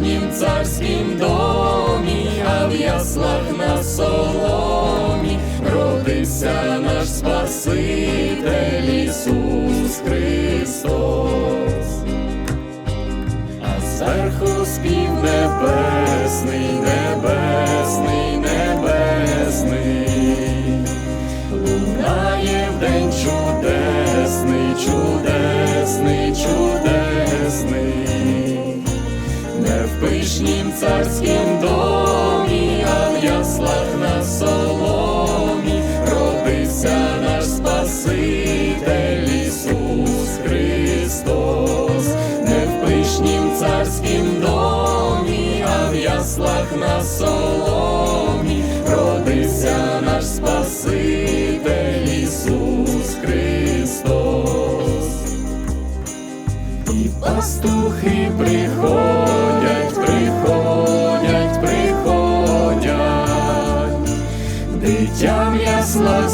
в пишнім царськім домі, а в яслах на соломі родився наш Спаситель Ісус Христос. А зверху спів небесний, небесний, царськім домі, а в яслах на соломі родився наш Спаситель Ісус Христос, не в пишнім царськім домі, а в яслах на соломі родився наш Спаситель Ісус Христос. І пастухи приходять,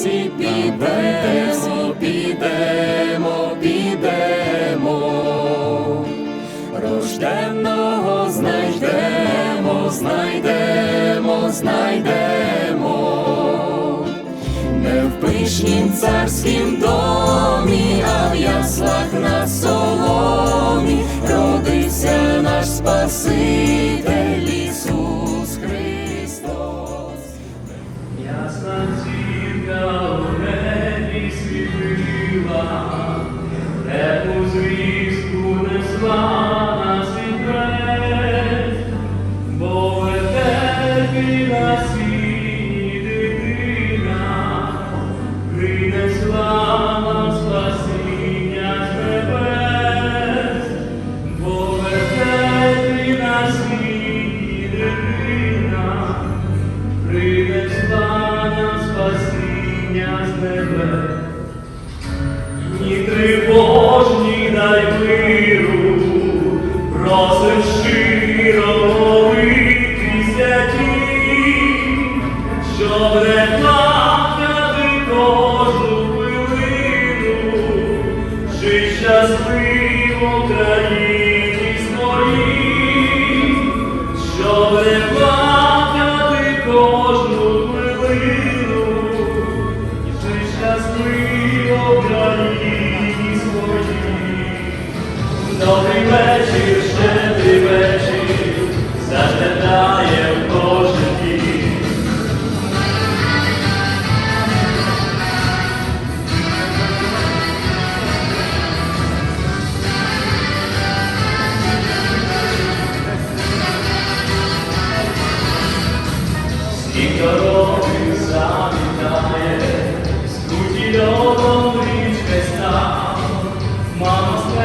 всі підемо, підемо, підемо, рожденного знайдемо, знайдемо, знайдемо, не в пишнім царськім домі, а в яслах на соломі. Родився наш Спаситель з. Ні тривожні дай миру, просим дороги завітає, скруті льодом річка став, мама з